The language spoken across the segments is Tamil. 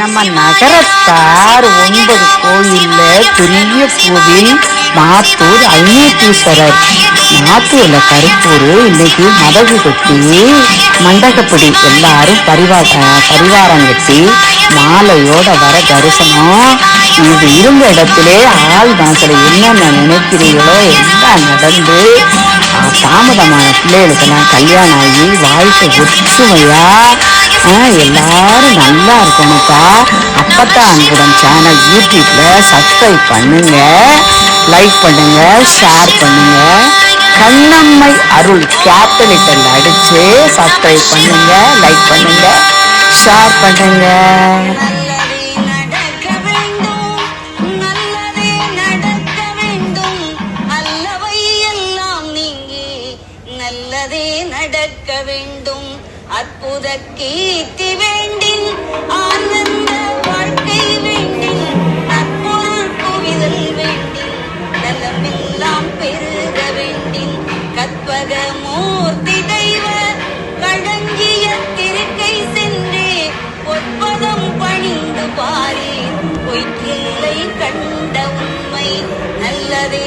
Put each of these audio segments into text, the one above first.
நம்ம நகரத்தார் ஒன்பது கோயில்ல பெரிய கோவில் மாத்தூர் ஐநூத்தீஸ்வரர் மாத்தூர்ல கருப்பூர் இன்னைக்கு மதகு கட்டி மண்டகப்படி எல்லாரும் பரிவார பரிவாரம் கட்டி மாலையோட வர தரிசனம். இது இருந்த இடத்திலே ஆள் மனசுல என்னென்ன நினைக்கிறீங்களோ எல்லாம் நடந்து தாமதமான பிள்ளைகளுக்கெல்லாம் கல்யாணம் ஆகி வாழ்க்கை ஒற்றுமையா எல்லாரும் நல்லா இருக்கணும்ப்பா. அப்பத்தான் அன்புடன் சேனல் யூடியூப்பில் சப்ஸ்கிரைப் பண்ணுங்க லைக் பண்ணுங்க ஷேர் பண்ணுங்க. கண்ணம்மை அருள் கேபிட்டல் அடித்து சப்ஸ்கிரைப் பண்ணுங்க லைக் பண்ணுங்க ஷேர் பண்ணுங்க. நல்லதே நடக்க வேண்டும். உதக்கீர்த்தி வேண்டில் ஆனந்த வாழ்க்கை வேண்டில் நற்பொருள் குவிதல் வேண்டில் நலமெல்லாம் பெருக வேண்டில் கற்பக மூர்த்தி தெய்வ கழங்கிய திருக்கை சென்றே பொற்பதம் பணிந்து பாரேன் பொய்க்கில்லை கண்ட உண்மை நல்லதே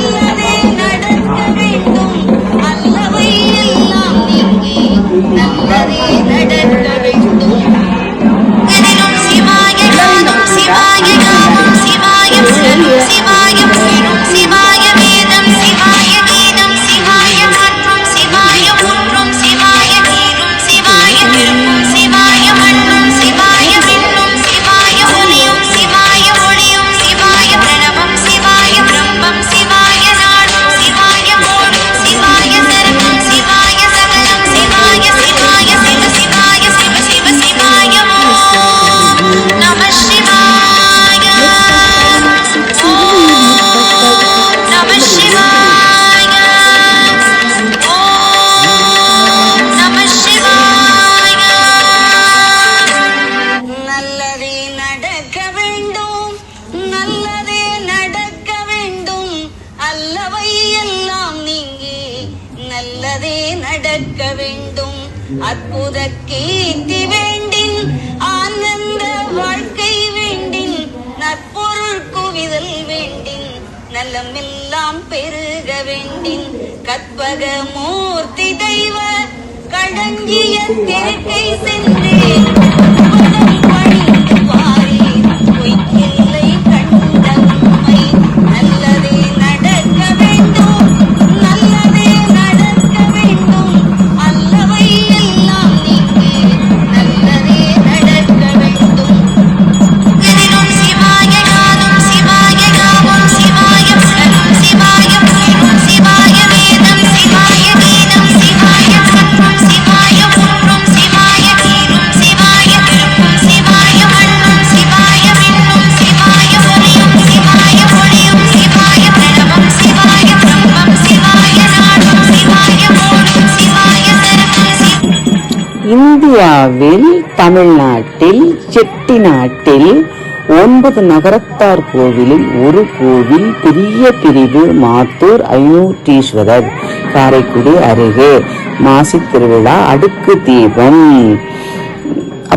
விளக்க வேண்டும். அற்புத கீர்த்தி வேண்டின் ஆனந்த வாழ்க்கை வேண்டின் நற்பொருள் குவிதல் வேண்டின் நலமெல்லாம் பெருக வேண்டின் கற்பக மூர்த்தி தெய்வ கடஞ்சிய தேக்கை சென்றேன். இந்தியாவில் தமிழ்நாட்டில் செட்டிநாட்டில் ஒன்பது நகரத்தார் கோவிலில் ஒரு கோவில் பெரிய பிரிவு மாத்தூர் ஐநூற்றீஸ்வரர் காரைக்குடி அருகே. மாசி திருவிழா அடுக்கு தீபம்.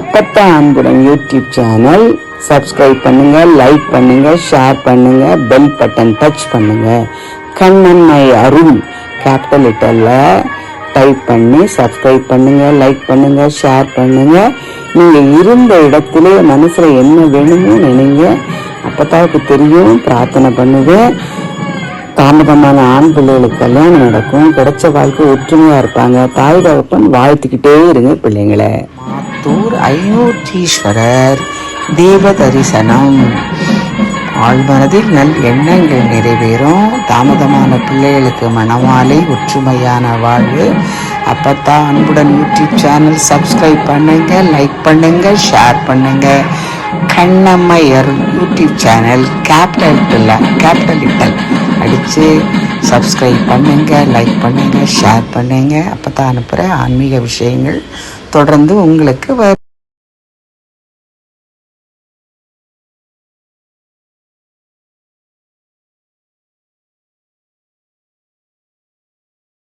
அப்பத்தா அன்புடன் யூடியூப் சேனல். சப்ஸ்கிரைப் பண்ணுங்க லைக் பண்ணுங்க ஷேர் பண்ணுங்க பெல் பட்டன் டச் பண்ணுங்க. கண்ணன்மை அருள் கேபிட்டல் லெட்டர்ல டைப் பண்ணி சப்ஸ்கிரைப் பண்ணுங்க லைக் பண்ணுங்க ஷேர் பண்ணுங்க. நீங்க இருந்த இடத்திலே மனசுல என்ன வேணுமோ நினைங்க. அப்பத்தாவுக்கு தெரியும் பிரார்த்தனை பண்ணுவேன். தாமதமான ஆண் பிள்ளைகளுக்கு கல்யாணம் நடக்கும். கிடைச்ச வாழ்க்கை ஒற்றுமையா இருப்பாங்க. தாய் தகப்பன் வாழ்த்துக்கிட்டே இருங்க பிள்ளைங்களை. மாத்தூர் ஐநூற்றீஸ்வரர் தேவ தரிசனம் ஆழ்மனதில் நல் எண்ணங்கள் நிறைவேறும். தாமதமான பிள்ளைகளுக்கு மனமாலை ஒற்றுமையான வாழ்வு. அப்பத்தான் அன்புடன் யூடியூப் சேனல் சப்ஸ்கிரைப் பண்ணுங்க லைக் பண்ணுங்க ஷேர் பண்ணுங்க. கண்ணம்மையர் யூடியூப் சேனல் கேபிட்டல் இல்லை கேபிட்டல் இட்டல் அடித்து சப்ஸ்கிரைப் பண்ணுங்க லைக் பண்ணுங்க ஷேர் பண்ணுங்க. அப்போ தான் அனுப்புகிற ஆன்மீக விஷயங்கள் தொடர்ந்து உங்களுக்கு வரும்